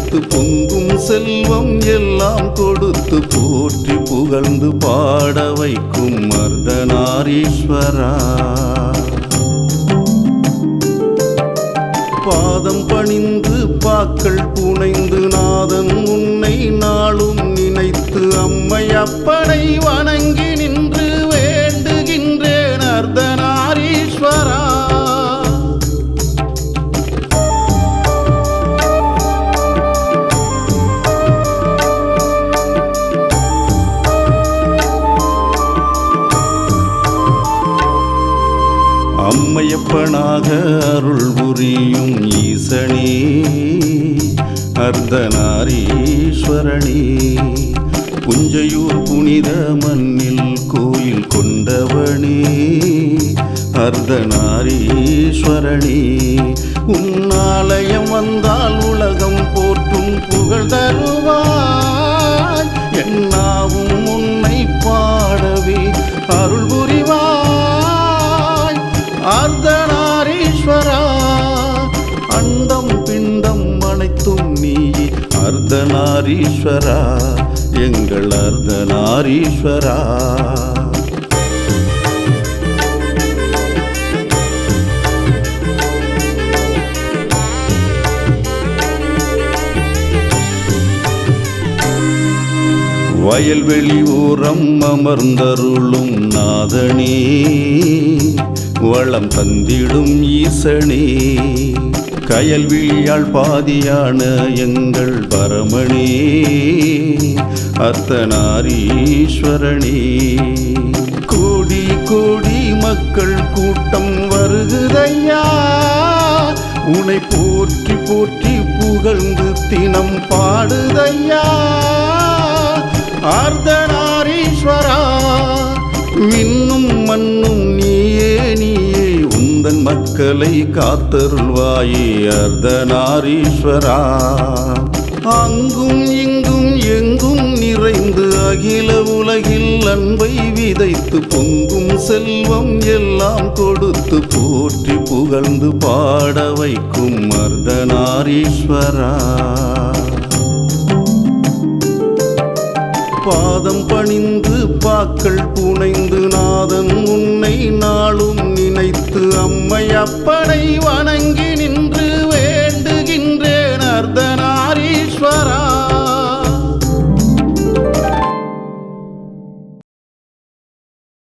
கொடுத்து பொங்கும் செல்வம் எல்லாம் கொடுத்து போற்றி புகழ்ந்து பாட வைக்கும் மர்தனாரீஸ்வரா. பாதம் பணிந்து பாக்கள் புனைந்து நாதன் உன்னை நாளும் நினைத்து அம்மை அப்பனை வணங்கி நின்று வேண்டுகின்றேன் அர்த்தனாரீஸ்வரா. அம்மையப்பனாக அருள் புரியும் ஈசனே அர்த்தநாரீஸ்வரனே. புஞ்சையூர் புனித மண்ணில் கோயில் கொண்டவனே அர்த்தநாரீஸ்வரனே. உன்னாலயம் வந்தால் உலகம் அர்த்தநாரீஸ்வரா எங்கள் அர்த்தநாரீஸ்வரா. வயல்வெளி ஓரம் அமர்ந்தருளும் நாதனே வளம் தந்திடும் ஈசனே. கயல்விழியாள் பாதியான எங்கள் பரமணே அர்த்தநாரீஸ்வரனே. கோடி கோடி மக்கள் கூட்டம் வருகுதையா உனை போற்றி போற்றி புகழ்ந்து தினம் பாடுதையா ஆர்தனாரீஸ்வரா மின்னும் மண்ணும் நீயே நீயே உந்தன் மக்களை காத்தருள்வாயே அர்த்தநாரீஸ்வரா அங்கும் இங்கும் எங்கும் நிறைந்து அகில உலகில் அன்பை விதைத்து பொங்கும் செல்வம் எல்லாம் கொடுத்து போற்றி புகழ்ந்து பாட வைக்கும் அர்தனாரீஸ்வரா பாதம் பணிந்து பாக்கள் புனைந்து நாதன் உன்னை நாளும் நினைத்து அம்மை அப்பனை வணங்கி